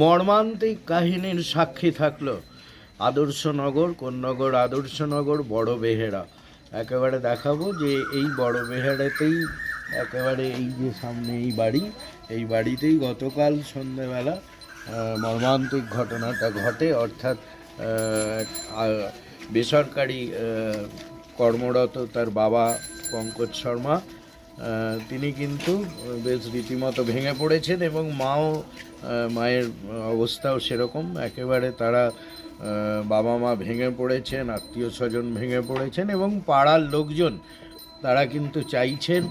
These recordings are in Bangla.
মর্মান্তিক কাহিনীর সাক্ষী থাকল। আদর্শনগর, কোন্নগর আদর্শনগর, বড় বেহেরা। একেবারে দেখাবো যে এই বড় বেহেরাতেই একেবারে এই যে সামনে এই বাড়ি, এই বাড়িতেই গতকাল সন্ধ্যেবেলা মর্মান্তিক ঘটনাটা ঘটে। অর্থাৎ বেসরকারি কর্মরত তার বাবা পঙ্কজ শর্মা তিনি কিন্তু বেশ রীতিমতো ভেঙে পড়েছেন এবং মাও মায়ের অবস্থাও সেরকম। একেবারে তারা বাবা মা ভেঙে পড়েছেন, আত্মীয় স্বজন ভেঙে পড়েছেন এবং পাড়ার লোকজন তারা কিন্তু চাইছেন,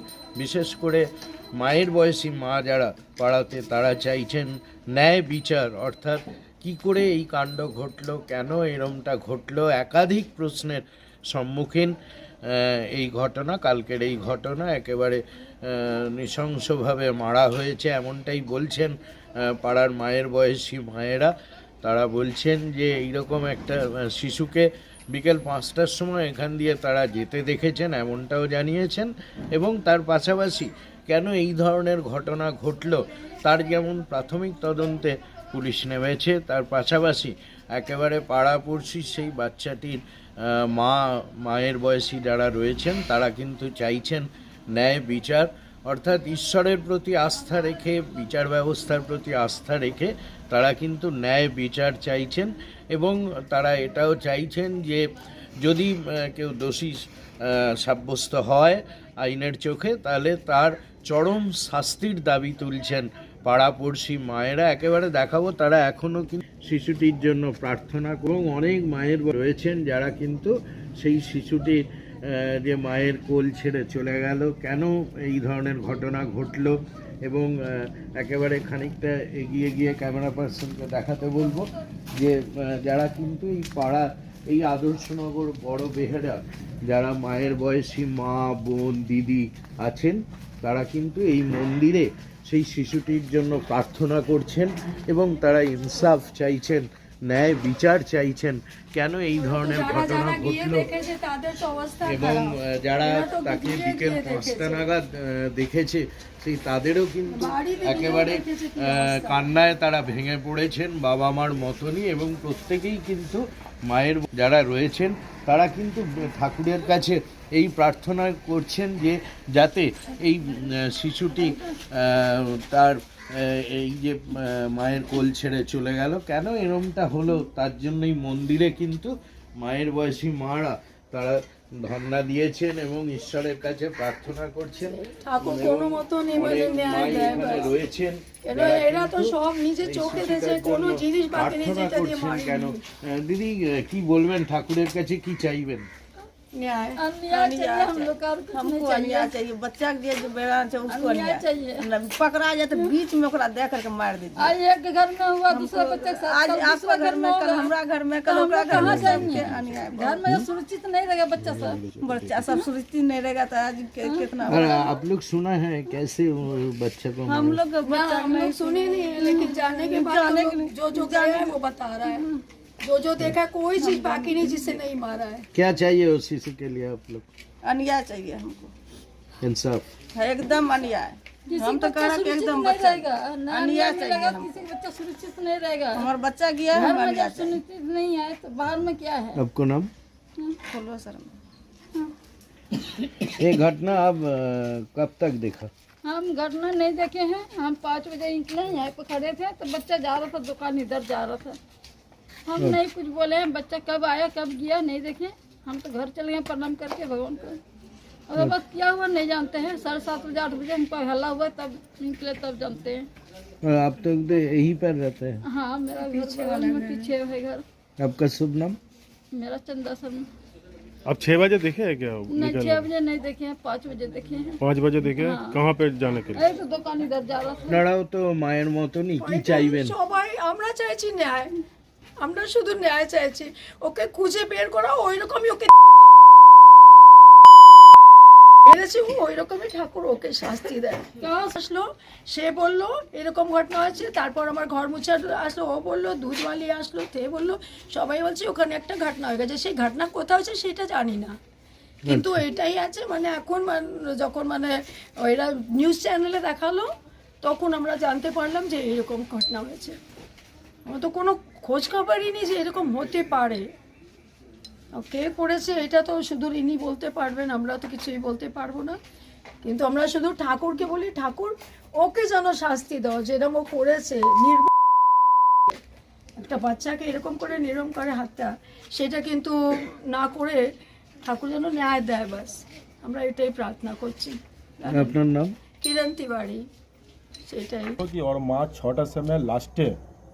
বিশেষ করে মায়ের বয়সী মা যারা পাড়াতে, তারা চাইছেন ন্যায় বিচার। অর্থাৎ কি করে এই কাণ্ড ঘটলো, কেন এরমটা ঘটলো, একাধিক প্রশ্নের সম্মুখীন এই ঘটনা, কালকের এই ঘটনা একেবারে নৃশংসভাবে মারা হয়েছে এমনটাই বলছেন পাড়ার মায়ের বয়সী মায়েরা। তারা বলছেন যে এইরকম একটা শিশুকে বিকেল পাঁচটার সময় এখান দিয়ে তারা যেতে দেখেছেন, এমনটাও জানিয়েছেন। এবং তার পাশাপাশি কেন এই ধরনের ঘটনা ঘটলো, তার যেমন প্রাথমিক তদন্তে পুলিশ নেমেছে, তার পাশাপাশি একেবারে পাড়াপড়শি সেই বাচ্চাটির মা, মায়ের বয়সী যারা রয়েছেন, তারা কিন্তু চাইছেন ন্যায় বিচার। অর্থাৎ ঈশ্বরের প্রতি আস্থা রেখে, বিচার ব্যবস্থার প্রতি আস্থা রেখে তারা কিন্তু ন্যায় বিচার চাইছেন এবং তারা এটাও চাইছেন যে যদি কেউ দোষী সাব্যস্ত হয় আইনের চোখে, তাহলে তার চরম শাস্তির দাবি তুলছেন পাড়াপড়শি মায়েরা। একেবারে দেখাবো, তারা এখনও কিন্তু শিশুটির জন্য প্রার্থনা এবং অনেক মায়ের রয়েছেন যারা কিন্তু সেই শিশুটির যে মায়ের কোল ছেড়ে চলে গেল। কেন এই ধরনের ঘটনা ঘটলো এবং একেবারে খানিকটা এগিয়ে গিয়ে ক্যামেরা পার্সনকে দেখাতে বলব যে যারা কিন্তু এই পাড়া, এই আদর্শনগর বড় বেহেরা, যারা মায়ের বয়সী মা, বোন, দিদি আছেন তারা কিন্তু এই মন্দিরে সেই শিশুটির জন্য প্রার্থনা করছেন এবং তারা ইনসাফ চাইছেন ন্যায় বিচার চাইছেন। কেন এই ধরনের ঘটনা ঘটলো? এবং যারা তাকে বিকেল পাঁচটা নাগাদ দেখেছে সেই তাদেরও কিন্তু একেবারে। কান্নায় তারা ভেঙে পড়েছেন বাবা মার মতনই এবং প্রত্যেকেই কিন্তু মায়ের যারা রয়েছেন তারা কিন্তু ঠাকুরের কাছে এই প্রার্থনা করছেন যে যাতে এই শিশুটি তার এই যে মায়ের কোল ছেড়ে চলে গেল। কেন এরমটা হলো? তার জন্যই মন্দিরে কিন্তু মায়ের বয়সী মারা তারা ধর্ণা দিয়েছেন এবং ঈশ্বরের কাছে প্রার্থনা করছেন। রয়েছেন। প্রার্থনা যেটা দিয়ে করছেন কেন? দিদি কি বলবেন ঠাকুরের কাছে? কি চাইবেন? न्याय। चाहिए हम लोग का हमको चाहिए अन्याय। चाहिए। बच्चा के जो बेड़ा है उसको अन्याय चाहिए। पकड़ा जाए तो बीच में ओकरा दे करके मार दीजिए आज एक घर में हुआ दूसरे बच्चे के साथ आज आपका घर में कल होगा। घर में कल ओकरा घर में। सबके अन्याय घर में सुरक्षित नहीं रहेगा बच्चा सब। बच्चा सब सुरक्षित नहीं रहेगा तो आज कितना आप लोग सुना है कैसे बच्चे को हम लोग बच्चा सुने नहीं है लेकिन जाने के बाद जो जो गए वो बता रहा है। जो जो देखा कोई चीज़ बाकी नहीं जिससे नहीं मारा है। क्या चाहिए उस शिशु के लिए आप लोग? अन्याय चाहिए हमको। इंसाफ। है एकदम अन्याय। हम तो कह रहे हैं एकदम बच्चा अन्याय चाहिए किसी बच्चा सुरक्षित नहीं रहेगा। हमारा बच्चा गया चाहिए सुरक्षित नहीं है तो बाहर में क्या है? आपको नाम? खोलो सर। ये घटना अब कब तक देखा? हम घटना नहीं देखे हैं। हम पाँच बजे निकले यहाँ पे खड़े थे तो बच्चा जा रहा था दुकान इधर जा रहा था। हम नहीं कुछ बोले हैं बच्चा कब आया कब गया नहीं देखे हम तो घर चले गए प्रणाम करके भगवान को और बस क्या हुआ नहीं जानते हैं साढ़े सात बजे आठ बजे हमको हल्ला हुआ तब निकले तब जानते हैं और आप तो यहीं पर रहते हैं हाँ मेरा घर बगल में पीछे है घर आपका शुभ नाम मेरा चंदा शर्मा अब छह बजे देखे हैं क्या नहीं छः बजे नहीं देखे हैं पाँच बजे देखे हैं पाँच बजे देखे हैं? हाँ। कहाँ पे जाने के लिए अरे तो दुकान इधर जा रहा था আপনারাও তো মায়ের মতনই কি চাইবেন সবাই আমরা চাইছি ন্যায় আমরা শুধু ন্যায় চাইছি। ওকে খুঁজে বের করা ওই রকমই ওকে মেরেছে ওই রকমই ঠাকুর ওকে শাস্তি দেয়। আসলো সে বলল এরকম ঘটনা হয়েছে। তারপর আমার ঘর মুছে আসলো ও বলল আসলো। তে বলল সবাই বলছে ওখানে একটা ঘটনা হয়ে গেছে। সেই ঘটনা কোথাও হয়েছে সেটা জানি না। কিন্তু এটাই আছে মানে এখন যখন মানে এরা নিউজ চ্যানেলে দেখাল তখন আমরা জানতে পারলাম যে এরকম ঘটনা হয়েছে। আমার তো কোনো খোঁজ খবরই নেই যে এরকম হতে পারে। কে করেছে এটা তো শুধু ইনি বলতে পারবেন আমরা তো কিছুই বলতে পারব না। কিন্তু আমরা শুধু ঠাকুরকে বলি ঠাকুর ওকে যেন শাস্তি দাও যেরকম ও করেছে নির্ম একটা বাচ্চাকে এরকম করে নিরম করে হাতটা সেটা কিন্তু না করে ঠাকুর যেন ন্যায় দেয় বাস আমরা এটাই প্রার্থনা করছি। আপনার নাম? কিরণ তিওয়ারি সেটাই ওর মা ছটার সময় লাস্টে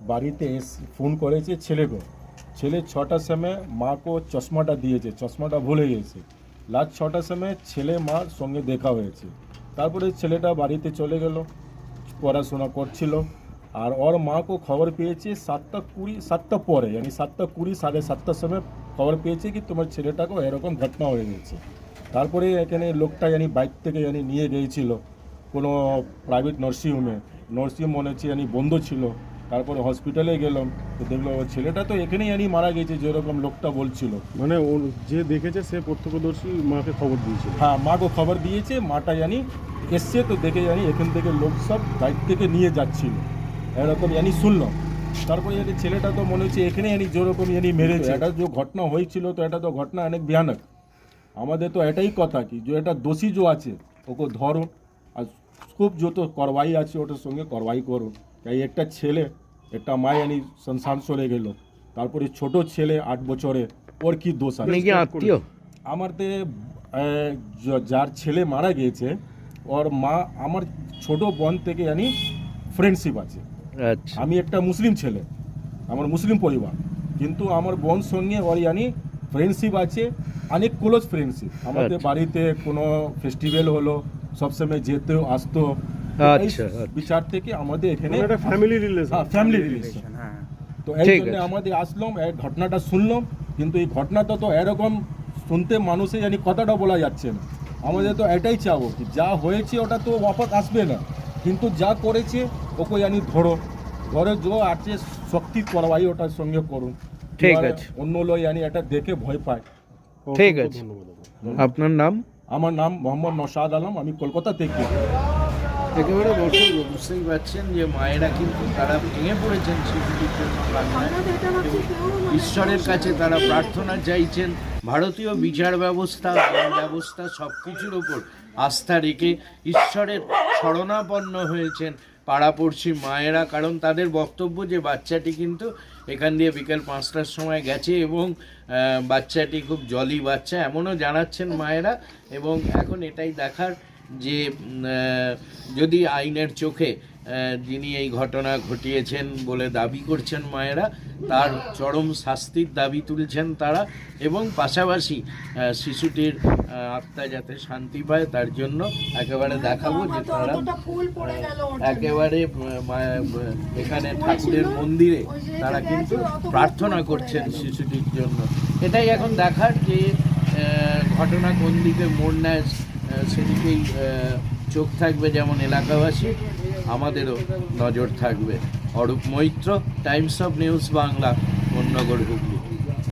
বাড়িতে এস, ফোন করেছে ছেলেকে ছেলে ছটার সময় মাকে চশমাটা দিয়েছে, চশমাটা ভুলে গেছে। লাস্ট ছটার সময় ছেলে মার সঙ্গে দেখা হয়েছে। তারপরে ছেলেটা বাড়িতে চলে গেল, পড়াশোনা করছিল। আর ওর মাকে খবর পেয়েছে সাতটা কুড়ি, সাতটা পরে মানে সাতটা কুড়ি, সাড়ে সাতটার সময় খবর পেয়েছে কি তোমার ছেলেটাকেও এরকম ঘটনা হয়ে গেছে। তারপরে এখানে লোকটা জানি বাইক থেকে জানি নিয়ে গিয়েছিল। কোনো প্রাইভেট নার্সিংহোমে নার্সিংহোম মনে হচ্ছে জানি বন্ধ ছিল। তারপরে হসপিটালে গেলাম তো দেখল ছেলেটা তো এখানেই জানি মারা গেছে যেরকম লোকটা বলছিল। মানে ও- যে দেখেছে সে প্রত্যক্ষদর্শী মাকে খবর দিয়েছে হ্যাঁ মাকে খবর দিয়েছে মাটা জানি এসছে তো দেখে জানি এখান থেকে লোক সব বাইক থেকে নিয়ে যাচ্ছিল। এরকম জানি শুনলাম তারপরে জানি ছেলেটা তো মনে হচ্ছে এখানে জানি যেরকম জানি মেরেছে। এটা যে ঘটনা হয়েছিল তো এটা তো ঘটনা অনেক ভয়ানক। আমাদের তো এটাই কথা কি যে এটা দোষী যে আছে ওকে ধরো আর খুব যত করবাই আছে ওটার সঙ্গে করবাই করুন। তাই একটা ছেলে একটা মা জানি সংসার চলে গেল। তারপরে ছোট ছেলে আট বছরে ওর কি দোষ আছে? আত্মীয়? আমার তে যার ছেলে মারা গিয়েছে ওর মা আমার ছোট বোন থেকে জানি ফ্রেন্ডশিপ আছে। আচ্ছা। আমি একটা মুসলিম ছেলে আমার মুসলিম পরিবার। কিন্তু আমার বোন সঙ্গে ওর জানি ফ্রেন্ডশিপ আছে অনেক ক্লোজ ফ্রেন্ডশিপ আমাদের। বাড়িতে কোনো ফেস্টিভ্যাল হলো সবসময় যেতেও আসতো। আচ্ছা, আচ্ছা। বিচার থেকে আমাদের এখানে একটা ফ্যামিলি রিলেশন হ্যাঁ ফ্যামিলি রিলেশন তো এই জন্য আমাদের আসলাম এই ঘটনাটা শুনলাম কিন্তু এই ঘটনাটা তো এরকম শুনতে মানুষে জানি কথাটা বলা যাচ্ছে না। আমাদের তো এটাই চাবো কি যা হয়েছে ওটা তো ওয়াপস আসবে না। কিন্তু যা করেছে ওকে জানি ধরো। ঘরে যে আছে শক্তি করবাই ওটার সঙ্গে করুন। ঠিক আছে। অন্য লোক জানি এটা দেখে ভয় পায়। ঠিক আছে। আপনার নাম? আমার নাম মোহাম্মদ নসাদ আলম আমি কলকাতা থেকে। একেবারে বসে বুঝতেই পারছেন যে মায়েরা কিন্তু তারা ভেঙে পড়েছেন ঈশ্বরের কাছে তারা প্রার্থনা চাইছেন। ভারতীয় বিচার ব্যবস্থা ব্যবস্থা সব কিছুর ওপর আস্থা রেখে ঈশ্বরের শরণাপন্ন হয়েছেন পাড়াপড়শি মায়েরা। কারণ তাদের বক্তব্য যে বাচ্চাটি কিন্তু এখান দিয়ে বিকেল পাঁচটার সময় গেছে এবং বাচ্চাটি খুব জলি বাচ্চা, এমনও জানাচ্ছেন মায়েরা। এবং এখন এটাই দেখার যে যদি আইনের চোখে যিনি এই ঘটনা ঘটিয়েছেন বলে দাবি করছেন মায়েরা তার চরম শাস্তির দাবি তুলছেন তারা এবং পাশাপাশি শিশুটির আত্মা যাতে শান্তি পায় তার জন্য একেবারে দেখাবো যে তারা। একেবারে এখানে ঠাকুরের মন্দিরে তারা কিন্তু প্রার্থনা করছেন শিশুটির জন্য এটাই এখন দেখার যে ঘটনা কোন দিকে মোড় নেয় সেদিকেই চোখ থাকবে যেমন এলাকাবাসী, আমাদেরও নজর থাকবে। Arup Maitra Times of News Bangla অন্যগর Hooghly.